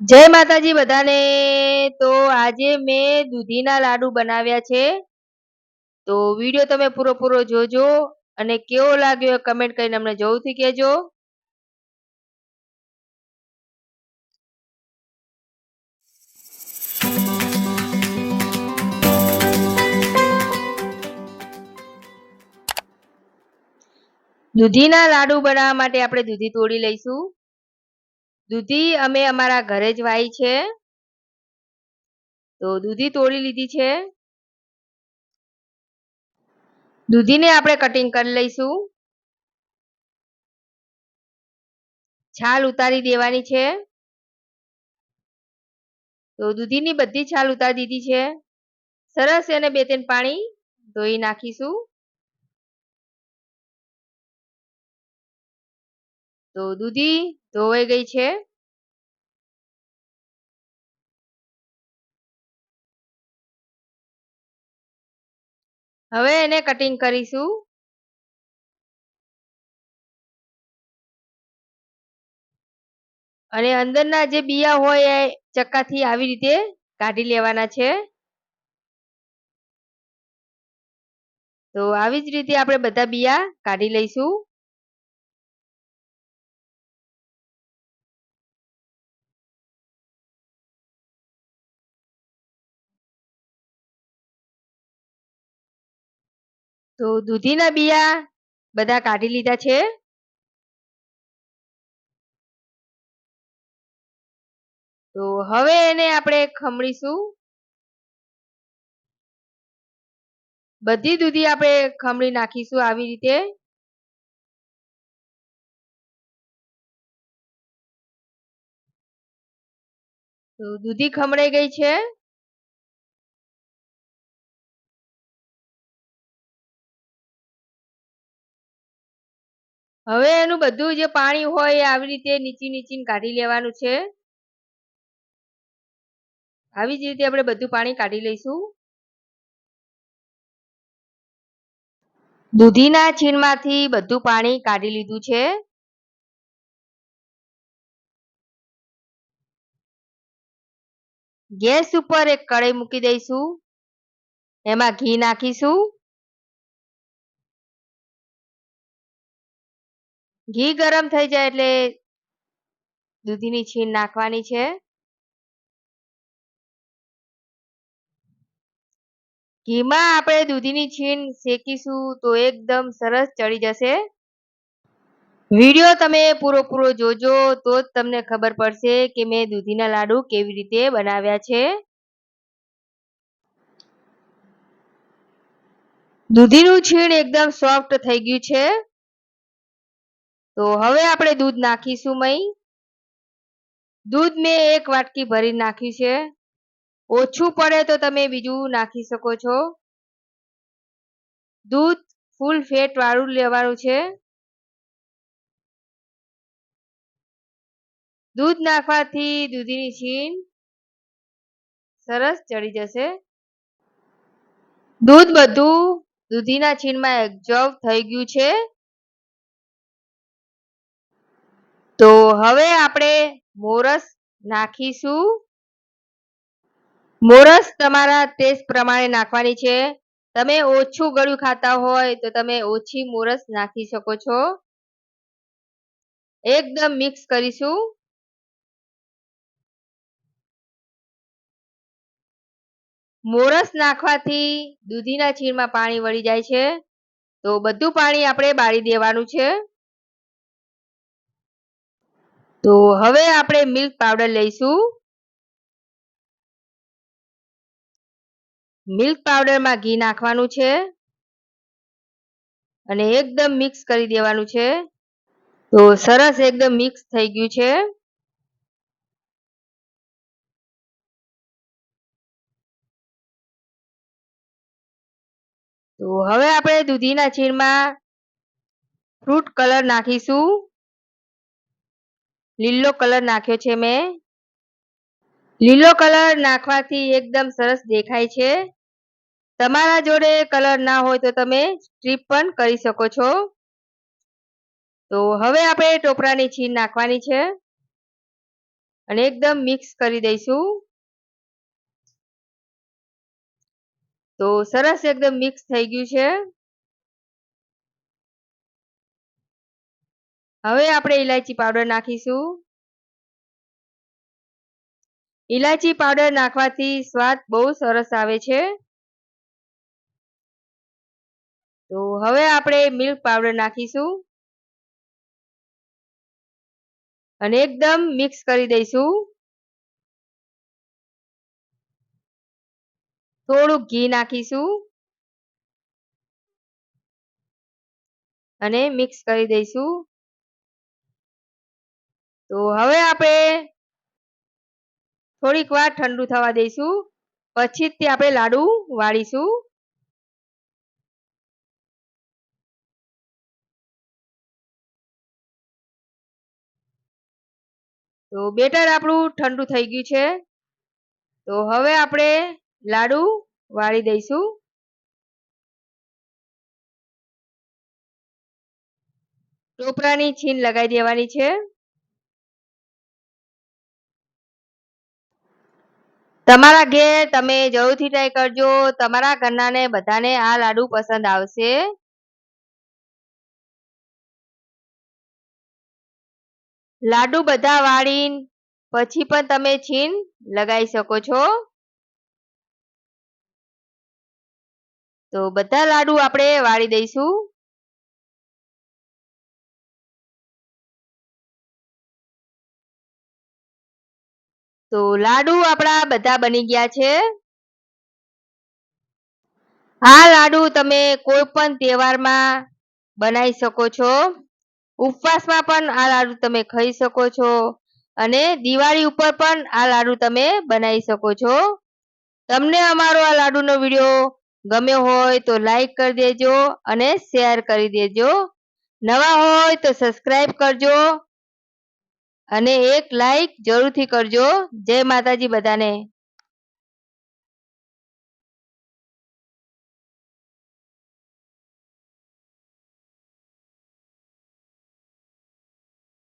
જય માતાજી બધાને. તો આજે મેં દૂધીના લાડુ બનાવ્યા છે. તો વીડિયો તમે પૂરો જોજો અને કેવો લાગ્યો એ કમેન્ટ કરીને અમને જરૂરથી કહેજો. દૂધીના લાડુ બનાવવા માટે આપણે દૂધી તોડી લઈશું. દૂધી અમે અમારા ઘરે જ વાઈ છે. તો દૂધી તોડી લીધી છે. દૂધીને આપણે કટિંગ કરી લઈશું. છાલ ઉતારી દેવાની છે. તો દૂધીની બધી છાલ ઉતારી દીધી છે. સરસ એને બે ત્રણ પાણી ધોઈ નાખીશું. તો દૂધી ધોવાઈ ગઈ છે. હવે એને કટિંગ કરીશું. અને અંદરના જે બિયા હોય એ ચક્કાથી આવી રીતે કાઢી લેવાના છે. તો આવી જ રીતે આપણે બધા બિયા કાઢી લઈશું. તો દૂધીના બિયા બધા કાઢી લીધા છે. તો હવે એને આપણે ખમણીશું. બધી દૂધી આપણે ખમણી નાખીશું આવી રીતે. તો દૂધી ખમણાઈ ગઈ છે. હવે એનું બધું જે પાણી હોય આવી રીતે નીચી નીચી કાઢી લેવાનું છે. આવી જ રીતે આપણે બધું પાણી કાઢી લઈશું. દૂધીના છીણમાંથી બધું પાણી કાઢી લીધું છે. ગેસ ઉપર એક કઢાઈ મૂકી દઈશું. એમાં ઘી નાખીશું. ઘી ગરમ થઈ જાય એટલે દૂધીની છીણ નાખવાની છે. ઘીમાં આપણે દૂધીની છીણ શેકીશું તો એકદમ સરસ ચડી જશે. વીડિયો તમે પૂરો જોજો તો જ તમને ખબર પડશે કે મેં દૂધીના લાડુ કેવી રીતે બનાવ્યા છે. દૂધીનું છીણ એકદમ સોફ્ટ થઈ ગયું છે. તો હવે આપણે દૂધ નાખીશું મય દૂધ મેં એક વાટકી ભરી નાખ્યું છે. ઓછું પડે તો તમે બીજું નાખી શકો છો. દૂધ ફૂલ ફેટ વાળું લેવાનું છે. દૂધ નાખવાથી દૂધીની છીણ સરસ ચડી જશે. દૂધ બધું દૂધીના છીણમાં એબ્ઝોર્બ થઈ ગયું છે. તો હવે આપણે મોરસ નાખીશું. મોરસ તમારા ટેસ્ટ પ્રમાણે નાખવાની છે. તમે ઓછું ગળ્યું ખાતા હોય તો તમે ઓછી મોરસ નાખી શકો છો. એકદમ મિક્સ કરીશું. મોરસ નાખવાથી દૂધીના છીણમાં પાણી વળી જાય છે. તો બધું પાણી આપણે બાળી દેવાનું છે. તો હવે આપણે મિલ્ક પાવડર લઈશું. મિલ્ક પાવડરમાં ઘી નાખવાનું છે. અને એકદમ મિક્સ કરી દેવાનું છે. તો સરસ એકદમ મિક્સ થઈ ગયું છે. તો હવે આપણે દૂધીના છીણમાં ફ્રૂટ કલર નાખીશું. લીલો કલર નાખ્યો છે મેં. લીલો કલર નાખવાથી એકદમ સરસ દેખાય છે. તમારા જોડે કલર ના હોય તો તમે સ્ટ્રીપ પણ કરી શકો છો. તો હવે આપણે ટોપરાની છીણ નાખવાની છે. અને એકદમ મિક્સ કરી દઈશું. તો સરસ એકદમ મિક્સ થઈ ગયું છે. હવે આપણે ઇલાયચી પાવડર નાખીશું. ઇલાયચી પાવડર નાખવાથી સ્વાદ બહુ સરસ આવે છે. તો હવે આપણે મિલ્ક પાવડર નાખીશું. અને એકદમ મિક્સ કરી દઈશું. થોડુંક ઘી નાખીશું. અને મિક્સ કરી દઈશું. તો હવે આપણે થોડીક વાર ઠંડુ થવા દઈશું. પછી જ તે આપણે લાડુ વાળીશું. તો બેટર આપણું ઠંડુ થઈ ગયું છે. તો હવે આપણે લાડુ વાળી દઈશું. ટોપરાની છીન લગાવી દેવાની છે. તમારા ઘેર તમે જરૂરથી ટ્રાય કરજો. તમારા ઘરનાને બધાને આ લાડુ પસંદ આવશે. લાડુ બધા વાળી પછી પણ તમે છીન લગાવી શકો છો. તો બધા લાડુ આપણે વાળી દઈશું. તો લાડુ આપણા બધા બની ગયા છે. આ લાડુ તમે કોઈ પણ તહેવારમાં બનાવી શકો છો. ઉપવાસમાં પણ આ લાડુ તમે ખાઈ શકો છો. અને દિવાળી ઉપર પણ આ લાડુ તમે બનાવી શકો છો. તમને અમારો આ લાડુનો વીડિયો ગમ્યો હોય તો લાઈક કરી દેજો અને શેર કરી દેજો. નવા હોય તો સબસ્ક્રાઈબ કરજો. અને એક લાઈક જરૂરથી કરજો. જય માતાજી બધાને.